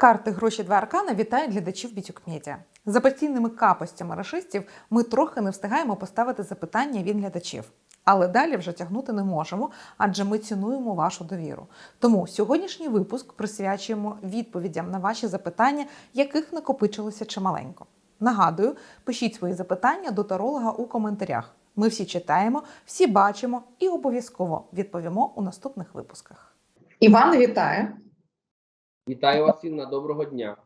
Карти гроші два аркана вітають глядачів Бітюк Медіа. За постійними капостями рашистів ми трохи не встигаємо поставити запитання від глядачів. Але далі вже тягнути не можемо, адже ми цінуємо вашу довіру. Тому сьогоднішній випуск присвячуємо відповідям на ваші запитання, яких накопичилося чималенько. Нагадую, пишіть свої запитання до таролога у коментарях. Ми всі читаємо, всі бачимо і обов'язково відповімо у наступних випусках. Іван вітає. Вітаю вас, Інна, доброго дня.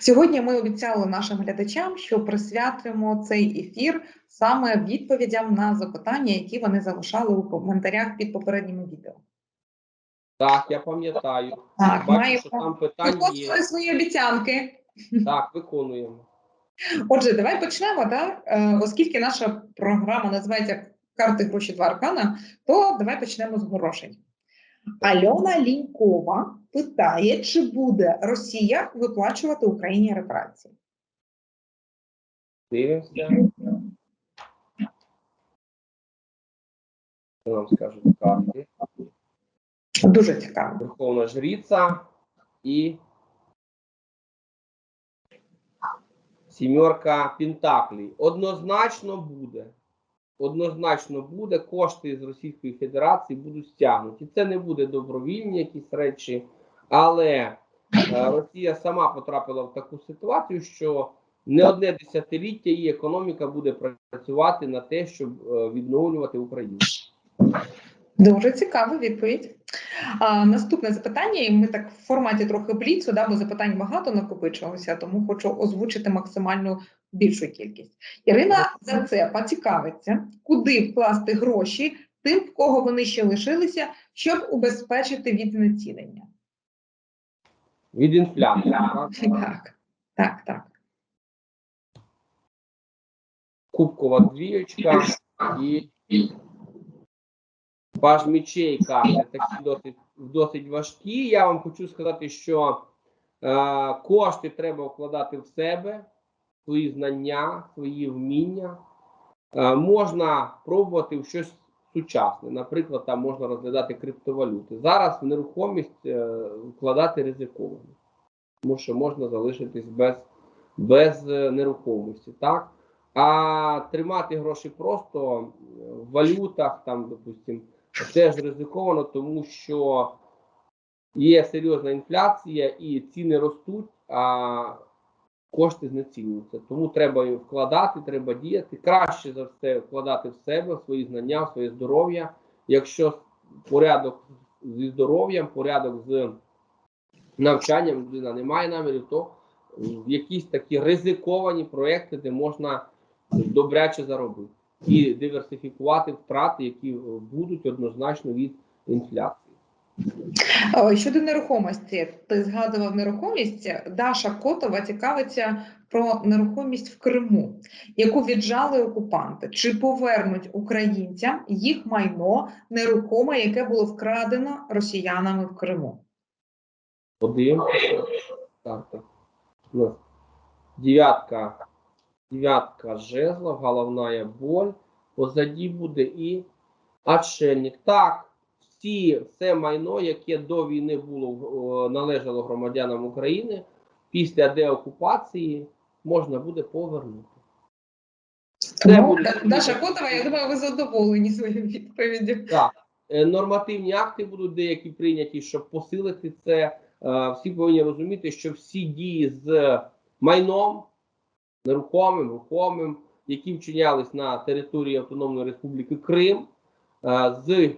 Сьогодні ми обіцяли нашим глядачам, що присвятимо цей ефір саме відповідям на запитання, які вони залишали у коментарях під попередніми відео. Так, я пам'ятаю. Так, Бачу, що маємо там питання є. свої обіцянки. Так, виконуємо. Отже, давай почнемо. Так? Е, Оскільки наша програма називається Карти гроші два аркана, то давай почнемо з грошей. Альона Лінькова питає, чи буде Росія виплачувати Україні репарації. Дивимося. Що нам скажуть карти? Дуже цікаво. Верховна жриця і сімерка Пентаклей. Однозначно буде. Однозначно буде, кошти з Російської Федерації будуть стягнуті. Це не буде добровільні якісь речі, але е, Росія сама потрапила в таку ситуацію, що не одне десятиліття її економіка буде працювати на те, щоб е, відновлювати Україну. Дуже цікава відповідь. А, наступне запитання, і ми так в форматі трохи бліцу, да, бо запитань багато накопичилося, тому хочу озвучити максимально більшу кількість. Ірина Зацепа цікавиться, куди вкласти гроші тим, в кого вони ще лишилися, щоб убезпечити від знецінення. Від інфляції. так? Так, так, так. Кубкова двієчка і паж мечей карти такі досить, досить важкі. Я вам хочу сказати, що е, кошти треба вкладати в себе, свої знання, свої вміння. Е, можна пробувати в щось сучасне. Наприклад, там можна розглядати криптовалюти. Зараз в нерухомість е, вкладати ризиковано, тому що можна залишитись без, без е, нерухомості. Так? А тримати гроші просто в валютах, там, допустим, теж ризиковано, тому що є серйозна інфляція і ціни ростуть, а кошти знецінюються. Тому треба їх вкладати, треба діяти. Краще за все вкладати в себе, в свої знання, в своє здоров'я. Якщо порядок зі здоров'ям, порядок з навчанням людина не має намірів, то якісь такі ризиковані проекти, де можна добряче заробити і диверсифікувати втрати, які будуть однозначно від інфляції. Щодо нерухомості, ти згадував нерухомість. Даша Котова цікавиться про нерухомість в Криму, яку віджали окупанти. Чи повернуть українцям їх майно нерухоме, яке було вкрадено росіянами в Криму? Подивимося. Так, так. Дев'ятка, дев'ятка жезлов, головна боль. Позаді буде і отшельник. Так, всі, все майно, яке до війни було належало громадянам України, після деокупації можна буде повернути. Це Тому, буде- Даша Котова, я думаю, ви задоволені своєю відповіддю. Так, Е, нормативні акти будуть деякі прийняті, щоб посилити це. Е, Всі повинні розуміти, що всі дії з майном, нерухомим, рухомим, які вчинялись на території Автономної Республіки Крим, е, з е,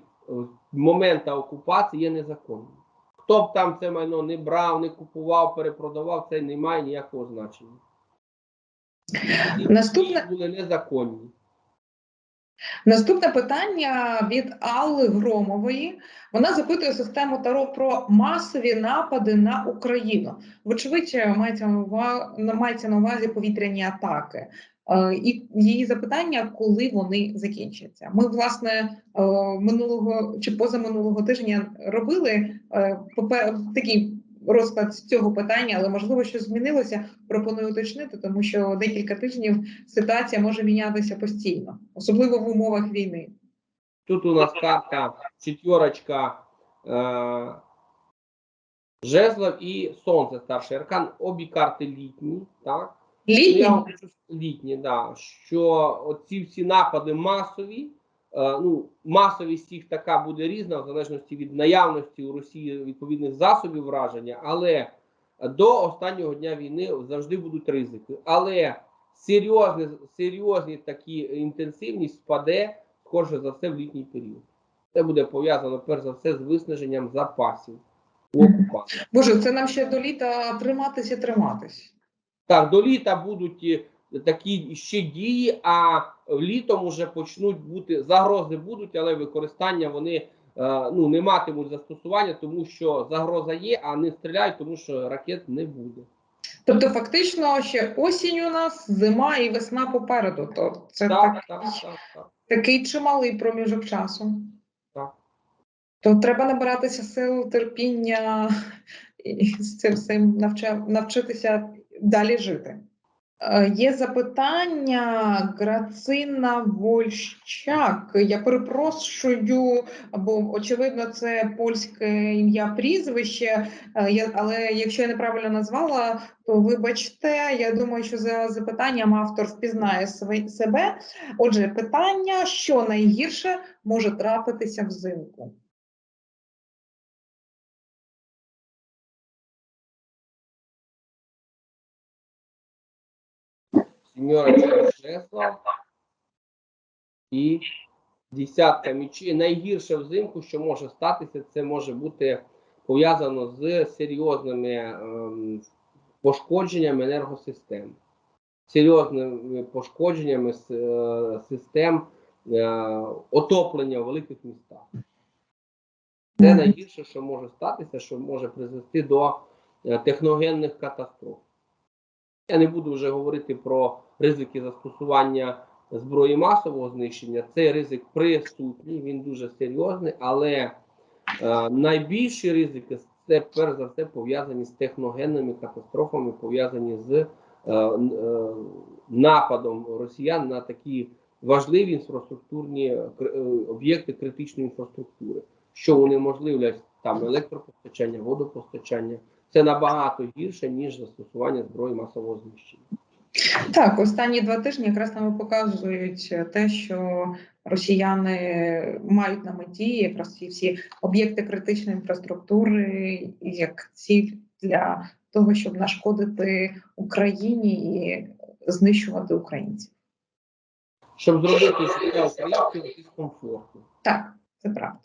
моменту окупації є незаконним. Хто б там це майно не брав, не купував, перепродавав, це не має ніякого значення. Наступне- були незаконні. Наступне питання від Алли Громової. Вона запитує систему Таро про масові напади на Україну. Вочевидь, мається на увазі повітряні атаки. Е, І її запитання, коли вони закінчаться. Ми, власне, е, минулого чи позаминулого тижня робили е, такий розклад цього питання, але можливо, що змінилося. Пропоную уточнити, тому що декілька тижнів ситуація може мінятися постійно, особливо в умовах війни. Тут у нас карта четверочка, е, Жезлов і Сонце старший аркан, обі карти літні, так? Літні? Я хочу літні, да, що оці всі напади масові, е, ну, масовість їх така буде різна, в залежності від наявності у Росії відповідних засобів враження, але до останнього дня війни завжди будуть ризики. Але серйозні, серйозні такі інтенсивність спаде, скорше за все, в літній період. Це буде пов'язано перш за все з виснаженням запасів. Боже, це нам ще до літа триматись і триматись. Так, до літа будуть е, такі ще дії, а літом уже почнуть бути загрози будуть, але використання вони е, ну не матимуть застосування, тому що загроза є, а не стріляють, тому що ракет не буде. Тобто, фактично, ще осінь у нас, зима і весна попереду. То це Так, так, так, так, так. такий чималий проміжок часу. Так. То треба набиратися сил, терпіння і з цим всім навчитися далі жити. Е, Є запитання Грацина Вольщак. Я перепрошую, бо очевидно це польське ім'я прізвище. Е, але якщо я неправильно назвала, то вибачте. Я думаю, що за запитанням автор впізнає себе. Отже, питання: що найгірше може трапитися взимку? Сімерочка жезлов і десятка мечей. Найгірше взимку, що може статися, це може бути пов'язано з серйозними ем, пошкодженнями енергосистем, серйозними пошкодженнями е, систем е, отоплення в великих містах. Це найгірше, що може статися, що може призвести до е, техногенних катастроф. Я не буду вже говорити про ризики застосування зброї масового знищення. Цей ризик присутній, він дуже серйозний, але е, найбільші ризики це перш за все пов'язані з техногенними катастрофами, пов'язані з е, е, нападом росіян на такі важливі інфраструктурні е, е, об'єкти критичної інфраструктури, що унеможливлять там електропостачання, водопостачання. Це набагато гірше, ніж застосування зброї масового знищення. Так, останні два тижні якраз нам показують те, що росіяни мають на меті якраз ці всі об'єкти критичної інфраструктури як ціль для того, щоб нашкодити Україні і знищувати українців. Щоб зробити життя українців дискомфортним. Так, це правда.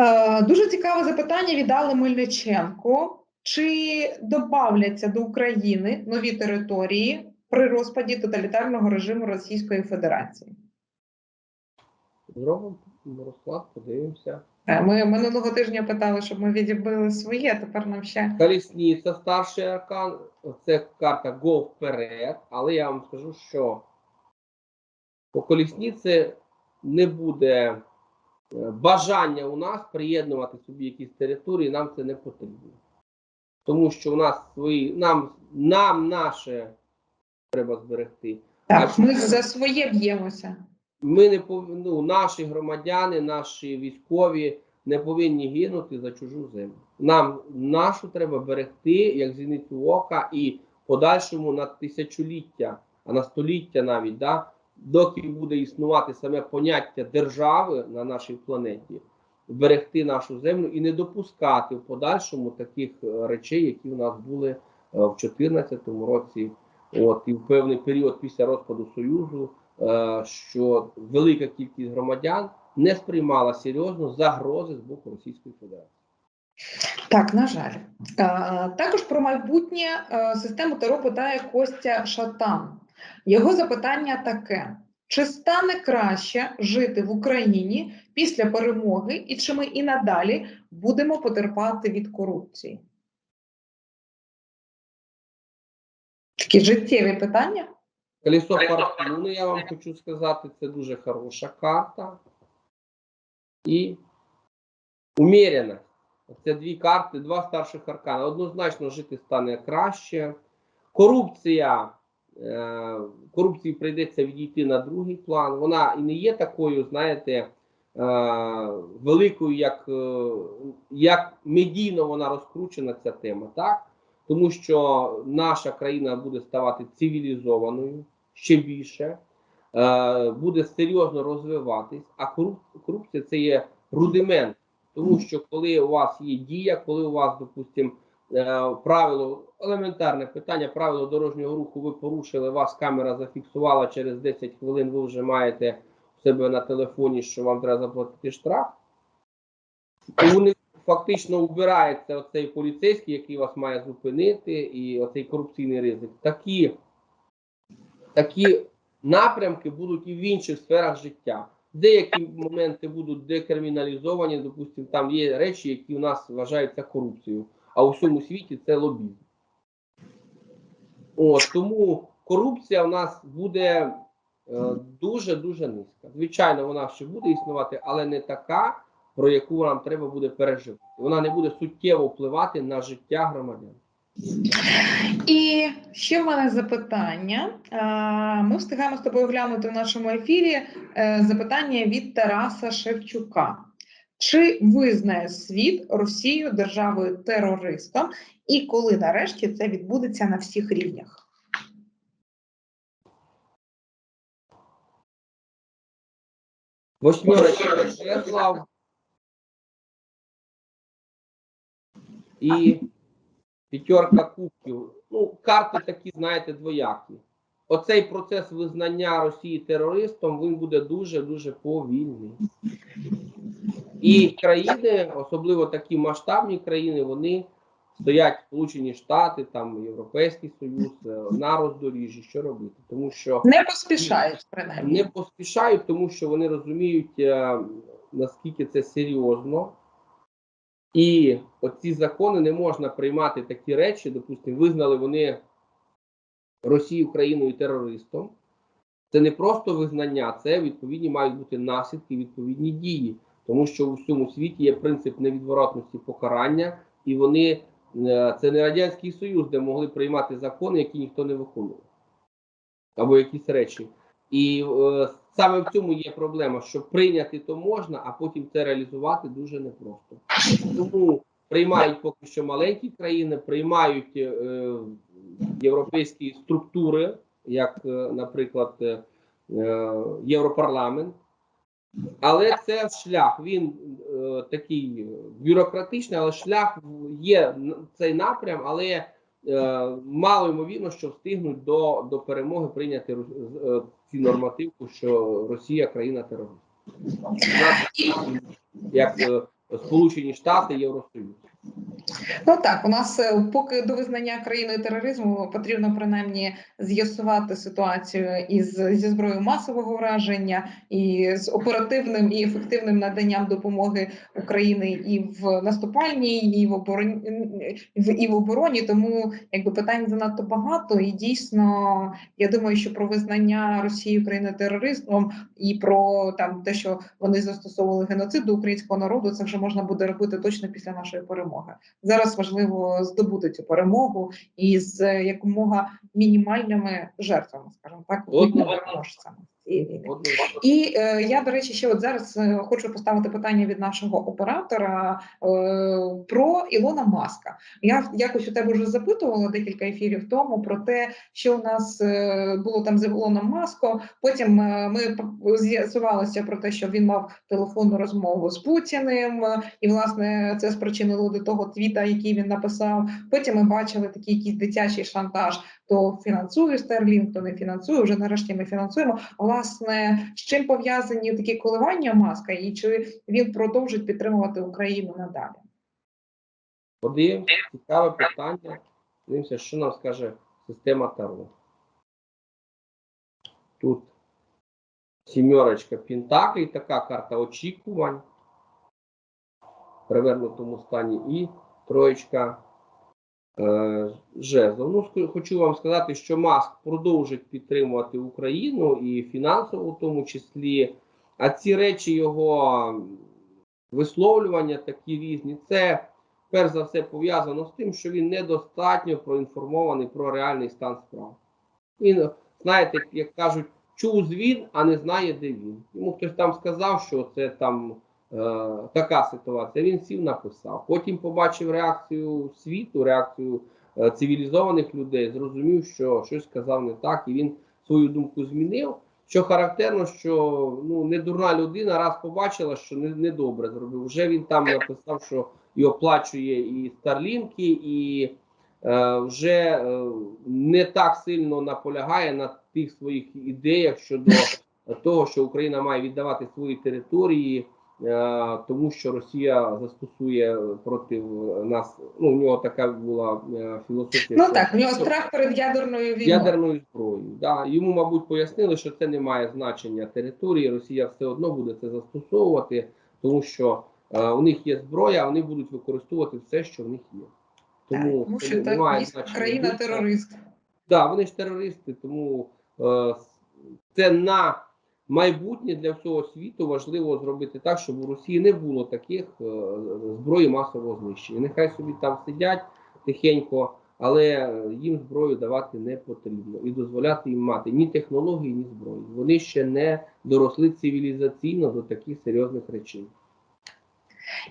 Е, дуже цікаве запитання від Алли Мельниченко. Чи добавляться до України нові території при розпаді тоталітарного режиму Російської Федерації? Зробимо розклад, подивимося. Е, Ми минулого тижня питали, щоб ми відібили своє, тепер нам ще Колісниця, старший аркан, це карта Го вперед, але я вам скажу, що по колісниці не буде бажання у нас приєднувати собі якісь території, нам це не потрібно. Тому що у нас свої, нам, нам наше треба зберегти. так. А Ми за своє б'ємося. Ми не ну, наші громадяни, наші військові не повинні гинути за чужу землю. Нам нашу треба берегти як зіницю ока і подальшому на тисячоліття, а на століття навіть, да, доки буде існувати саме поняття держави на нашій планеті, берегти нашу землю і не допускати в подальшому таких е, речей, які у нас були е, в 2014 році. От і в певний період після розпаду Союзу е, що велика кількість громадян не сприймала серйозно загрози з боку Російської Федерації. Так, на жаль. Також про майбутнє систему ТРО питає Костя Шатан. Його запитання таке: чи стане краще жити в Україні після перемоги, і чи ми і надалі будемо потерпати від корупції? Такі життєві питання. Колесо фортуни, я вам хочу сказати, це дуже хороша карта. І уміряна. Це дві карти, два старших аркана. Однозначно жити стане краще. Корупція. Е, Корупції прийдеться відійти на другий план. Вона і не є такою, знаєте, великою, як, е, як медійно вона розкручена ця тема, так? Тому що наша країна буде ставати цивілізованою ще більше, е, буде серйозно розвиватись, а корупція це є рудимент. Тому що коли у вас є дія, коли у вас, допустимо, е, правило, елементарне питання, правило дорожнього руху ви порушили, вас камера зафіксувала через 10 хвилин, ви вже маєте в себе на телефоні, що вам треба заплатити штраф. Вони фактично убирається оцей поліцейський, який вас має зупинити, і оцей корупційний ризик. Такі, такі напрямки будуть і в інших сферах життя. Деякі моменти будуть декриміналізовані, допустимо, там є речі, які у нас вважаються корупцією, а у всьому світі це лобізм. От, тому корупція у нас буде дуже дуже низька. Звичайно, вона ще буде існувати, але не така, про яку нам треба буде переживати. Вона не буде суттєво впливати на життя громадян. І ще в мене запитання. Е, Ми встигаємо з тобою глянути в нашому ефірі е, запитання від Тараса Шевчука. Чи визнає світ Росію державою терористом, і коли нарешті це відбудеться на всіх рівнях? Восьмерочка жезлов і п'ятерка кубків. Ну, карти такі, знаєте, двоякі. Оцей процес визнання Росії терористом він буде дуже дуже повільний. І країни, особливо такі масштабні країни, вони стоять Сполучені Штати, там Європейський Союз е, на роздоріжжі. Що робити? Тому що Не поспішають, принаймні. не поспішають, тому що вони розуміють, е, наскільки це серйозно. І оці закони не можна приймати такі речі. Допустимо, визнали вони Росію країною терористом. Це не просто визнання, це відповідні мають бути наслідки, відповідні дії. Тому що у всьому світі є принцип невідворотності покарання, і вони е, це не Радянський Союз, де могли приймати закони, які ніхто не виконував, або якісь речі. І е, саме в цьому є проблема, що прийняти то можна, а потім це реалізувати дуже непросто. Тому приймають поки що маленькі країни, приймають е, європейські структури, як, е, наприклад, е, е, Європарламент. Але це шлях. Він е, такий бюрократичний, але шлях є цей напрям, але е, мало ймовірно, що встигнуть до, до перемоги прийняти е, ці нормативку, що Росія країна терорист. Як е, Сполучені Штати, Євросоюз. Ну так, у нас е, поки до визнання країною тероризму потрібно принаймні з'ясувати ситуацію із зі зброєю масового враження і з оперативним і ефективним наданням допомоги Україні і в наступальній, і в обороні і в обороні. Тому якби питань занадто багато, і дійсно я думаю, що про визнання Росії країни терористом і про там те, що вони застосовували геноцид до українського народу, це вже можна буде робити точно після нашої перемоги. Зараз важливо здобути цю перемогу і з якомога мінімальними жертвами, скажімо так, От, І е, я, до речі, ще от зараз е, хочу поставити питання від нашого оператора е, про Ілона Маска. Я якось у тебе вже запитувала декілька ефірів тому про те, що у нас е, було там з Ілоном Маском. Потім е, ми з'ясувалося про те, що він мав телефонну розмову з Путіним, е, і власне це спричинило до того твіта, який він написав. Потім ми бачили такий якийсь дитячий шантаж. То фінансує Стерлінг, то не фінансує. Вже нарешті ми фінансуємо. Власне, з чим пов'язані такі коливання маска, і чи він продовжить підтримувати Україну надалі? Подивимося, цікаве питання. Подивимося, що нам скаже система Таро. Тут сімерочка Пентаклей, така карта очікувань в перевернутому стані, і троєчка е, жезлов. Ну, хочу вам сказати, що Маск продовжить підтримувати Україну і фінансово, в тому числі. А ці речі його висловлювання такі різні, це перш за все пов'язано з тим, що він недостатньо проінформований про реальний стан справ. Він, знаєте, як кажуть, чув він, а не знає, де він. Йому хтось там сказав, що це там така ситуація. Він сів написав. Потім побачив реакцію світу, реакцію е, цивілізованих людей, зрозумів, що щось сказав не так, і він свою думку змінив. Що характерно, що ну не дурна людина раз побачила, що не, недобре зробив. Вже він там написав, що і оплачує і старлінки, і е, вже е, не так сильно наполягає на тих своїх ідеях щодо того, що Україна має віддавати свої території, е, тому що Росія застосує проти нас. Ну, у нього така була е, філософія. Ну так, у нього страх перед ядерною війною. ядерною зброєю. Да. Йому, мабуть, пояснили, що це не має значення території. Росія все одно буде це застосовувати, тому що е, у них є зброя, вони будуть використовувати все, що в них є. Так, Тому, тому це що так, має значення. країна терорист. Да, вони ж терористи, тому е, це на майбутнє для всього світу важливо зробити так, щоб у Росії не було таких е, зброї масового знищення. Нехай собі там сидять тихенько, але їм зброю давати не потрібно і дозволяти їм мати ні технології, ні зброї. Вони ще не доросли цивілізаційно до таких серйозних речей.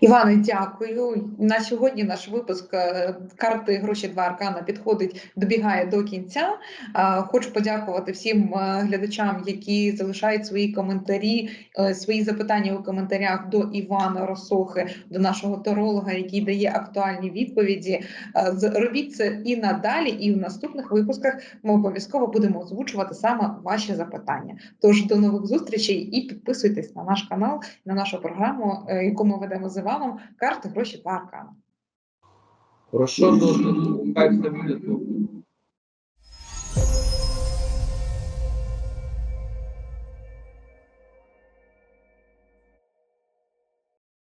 Іване, дякую. На сьогодні наш випуск е, карти гроші два аркана підходить, добігає до кінця. Е, Хочу подякувати всім е, глядачам, які залишають свої коментарі, свої запитання у коментарях до Івана Росохи, до нашого таролога, який дає актуальні відповіді. Робіть це і надалі, і в наступних випусках ми обов'язково будемо озвучувати саме ваші запитання. Тож до нових зустрічей і підписуйтесь на наш канал, на нашу програму, яку ми ведемо розглядаємо з Іваном карти гроші по аркану. Хорошо, до, до, до, до, до, до.